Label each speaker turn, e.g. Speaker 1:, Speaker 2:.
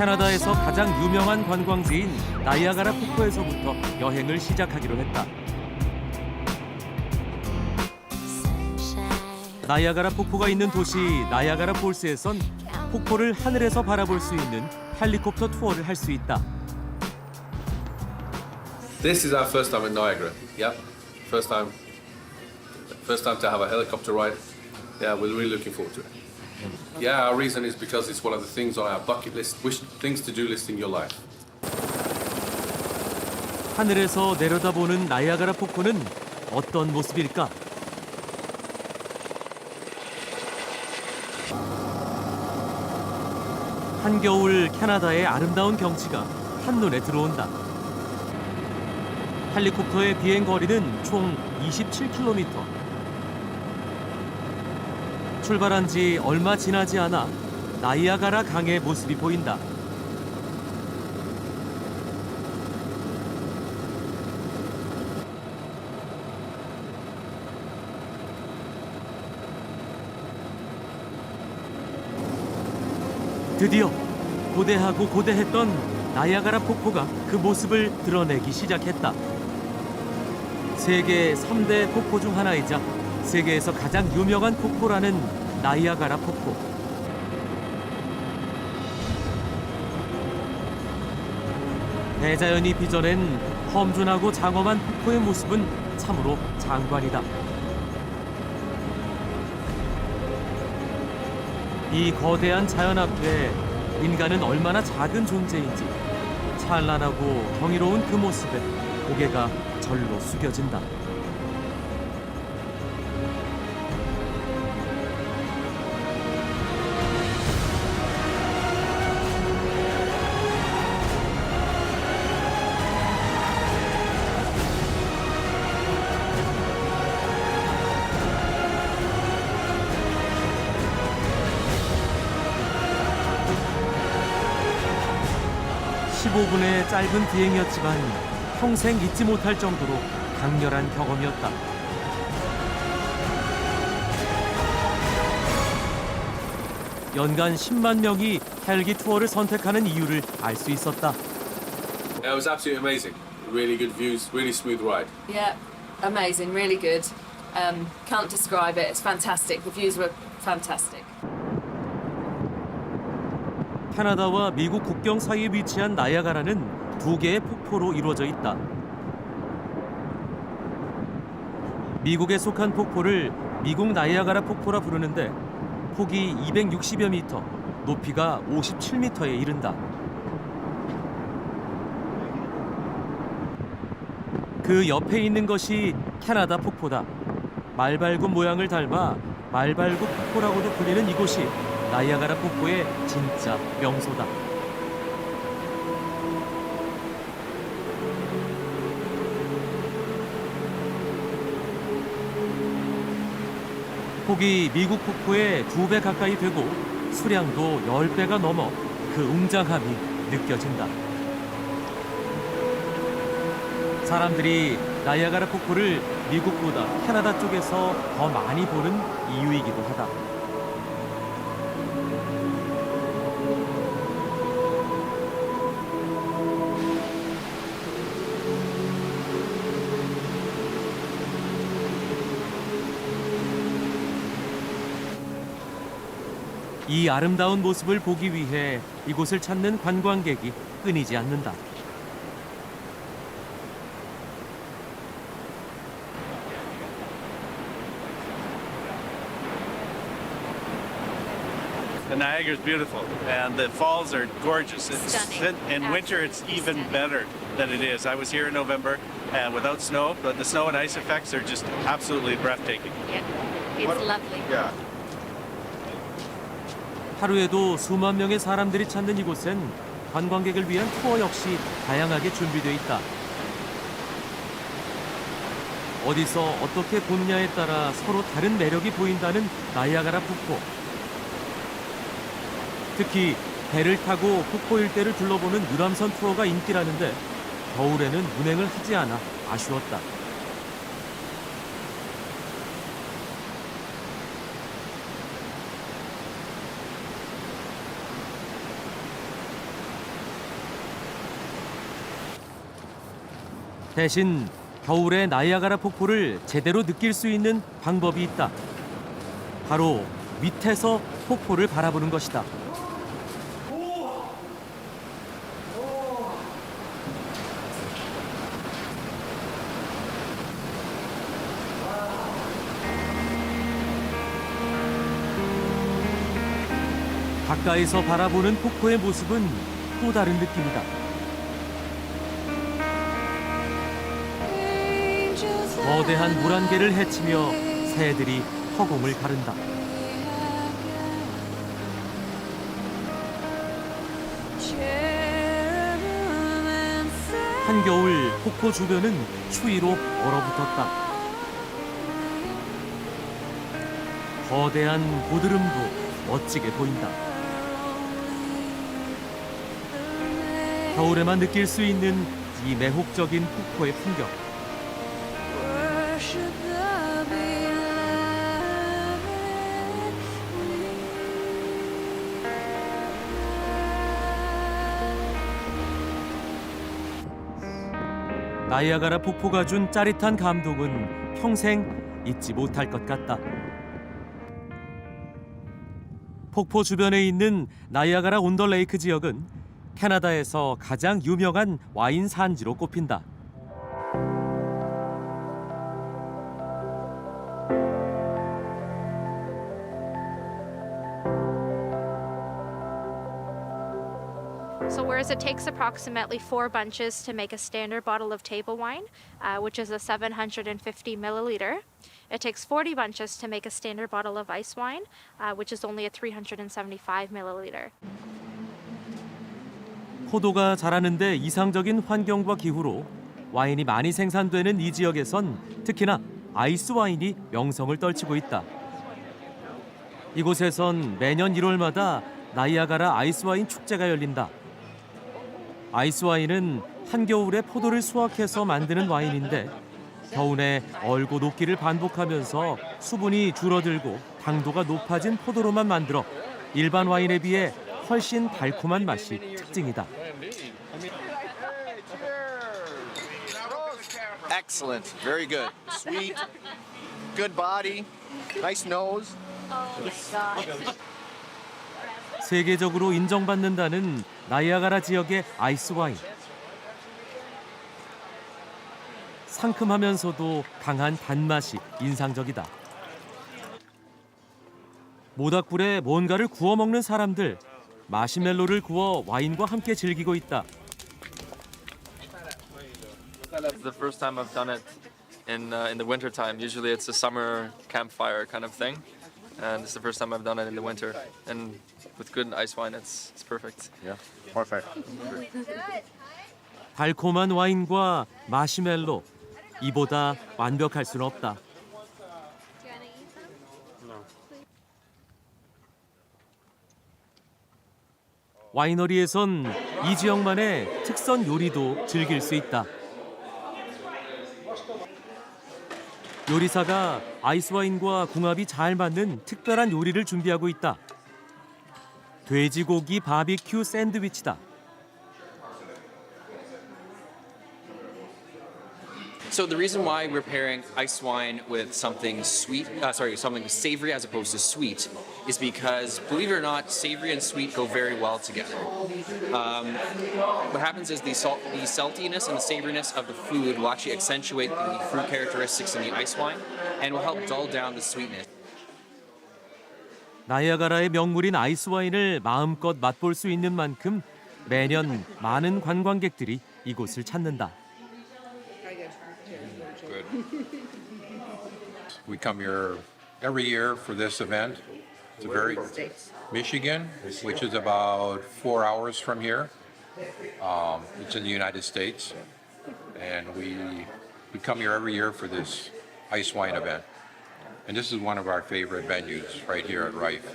Speaker 1: 캐나다에서 가장 유명한 관광지인 나이아가라 폭포에서부터 여행을 시작하기로 했다. 나이아가라 폭포가 있는 도시 나이아가라 폴스에선 폭포를 하늘에서 바라볼 수 있는 헬리콥터 투어를 할 수 있다.
Speaker 2: This is our first time in Niagara. Yep, first time. First time to have a helicopter ride. Yeah, we're really looking forward to it. Yeah, our reason is because it's one of the things on our bucket list, wish things to do list in your life.
Speaker 1: 하늘에서 내려다보는 나이아가라 폭포는 어떤 모습일까? 한겨울 캐나다의 아름다운 경치가 한눈에 들어온다. 헬리콥터의 비행 거리는 총 27km. 출발한 지 얼마 지나지 않아 나이아가라 강의 모습이 보인다. 드디어 고대하고 고대했던 나이아가라 폭포가 그 모습을 드러내기 시작했다. 세계 3대 폭포 중 하나이자 세계에서 가장 유명한 폭포라는 나이아가라 폭포. 대자연이 빚어낸 험준하고 장엄한 폭포의 모습은 참으로 장관이다. 이 거대한 자연 앞에 인간은 얼마나 작은 존재인지 찬란하고 경이로운 그 모습에 고개가 절로 숙여진다. 십오 분의 짧은 비행이었지만 평생 잊지 못할 정도로 강렬한 경험이었다. 연간 10만 명이 헬기 투어를 선택하는 이유를 알 수 있었다.
Speaker 2: It was absolutely amazing. Really good views, really smooth ride.
Speaker 3: Yeah, amazing, really good. Um, can't describe it. It's fantastic. The views were fantastic.
Speaker 1: 캐나다와 미국 국경 사이에 위치한 나야가라는 두 개의 폭포로 이루어져 있다. 미국에 속한 폭포를 미국 나이아가라 폭포라 부르는데 폭이 260여 미터, 높이가 57미터에 이른다. 그 옆에 있는 것이 캐나다 폭포다. 말발굽 모양을 닮아 말발굽 폭포라고도 불리는 이곳이 나이아가라 폭포의 진짜 명소다. 폭이 미국 폭포의 두 배 가까이 되고 수량도 열 배가 넘어 그 웅장함이 느껴진다. 사람들이 나이아가라 폭포를 미국보다 캐나다 쪽에서 더 많이 보는 이유이기도 하다. 이 아름다운 모습을 보기 위해 이곳을 찾는 관광객이 끊이지 않는다.
Speaker 4: The Niagara is beautiful, and the falls are gorgeous. It's,
Speaker 3: Stunning.
Speaker 4: In winter, it's
Speaker 3: Absolutely
Speaker 4: even
Speaker 3: stunning.
Speaker 4: better than it is. I was here in November, and without snow, but the snow and ice effects are just absolutely breathtaking.
Speaker 3: Yeah, it's lovely.
Speaker 4: Yeah.
Speaker 1: 하루에도 수만 명의 사람들이 찾는 이곳엔 관광객을 위한 투어 역시 다양하게 준비되어 있다. 어디서 어떻게 보느냐에 따라 서로 다른 매력이 보인다는 나이아가라 폭포. 특히 배를 타고 폭포 일대를 둘러보는 유람선 투어가 인기라는데 겨울에는 운행을 하지 않아 아쉬웠다. 대신 겨울의 나이아가라 폭포를 제대로 느낄 수 있는 방법이 있다. 바로 밑에서 폭포를 바라보는 것이다. 가까이서 바라보는 폭포의 모습은 또 다른 느낌이다. 거대한 물안개를 헤치며 새들이 허공을 가른다. 한겨울 폭포 주변은 추위로 얼어붙었다. 거대한 고드름도 멋지게 보인다. 겨울에만 느낄 수 있는 이 매혹적인 폭포의 풍경. 나이아가라 폭포가 준 짜릿한 감동은 평생 잊지 못할 것 같다. 폭포 주변에 있는 나이아가라 온더레이크 지역은 캐나다에서 가장 유명한 와인 산지로 꼽힌다.
Speaker 5: So, whereas it takes approximately four bunches to make a standard bottle of table wine, uh, which is a 750 milliliter, it takes 40 bunches to make a standard bottle of ice wine, uh, which is only a 375 milliliter.
Speaker 1: 포도가 자라는데 이상적인 환경과 기후로 와인이 많이 생산되는 이 지역에선 특히나 아이스 와인이 명성을 떨치고 있다. 이곳에선 매년 1월마다 나이아가라 아이스 와인 축제가 열린다. 아이스 와인은 한겨울에 포도를 수확해서 만드는 와인인데 겨울에 얼고 녹기를 반복하면서 수분이 줄어들고 당도가 높아진 포도로만 만들어 일반 와인에 비해 훨씬 달콤한 맛이 특징이다.
Speaker 6: Excellent. Very good. Sweet. Good body. Nice nose.
Speaker 1: 세계적으로 인정받는다는 나이아가라 지역의 아이스 와인. 상큼하면서도 강한 단맛이 인상적이다. 모닥불에 뭔가를 구워 먹는 사람들. 마시멜로를 구워 와인과 함께 즐기고 있다.
Speaker 7: It's the first time I've done it in uh, in the winter time. Usually it's a summer campfire kind of thing, and it's the first time I've done it in the winter. And with good ice wine, it's it's perfect.
Speaker 6: Yeah. Perfect.
Speaker 1: 달콤한 와인과 마시멜로. 이보다 완벽할 수는 없다. 와이너리에선 이 지역만의 특선 요리도 즐길 수 있다. 요리사가 아이스 와인과 궁합이 잘 맞는 특별한 요리를 준비하고 있다. 돼지고기 바비큐 샌드위치다.
Speaker 8: So the reason why we're pairing ice wine with something sweet, uh, sorry, something savory as opposed to sweet, is because believe it or not, savory and sweet go very well together. Um, what happens is the salt, the saltiness and the savoriness of the food will actually accentuate the fruit characteristics in the ice wine, and will help dull down the sweetness.
Speaker 1: 나이아가라의 명물인 아이스 와인을 마음껏 맛볼 수 있는 만큼 매년 많은 관광객들이 이곳을 찾는다.
Speaker 9: We come here every year for this event. It's a very Michigan, which is about four hours from here. Um, it's in the United States, and we we come here every year for this ice wine event. And this is one of our favorite venues right here at Rife.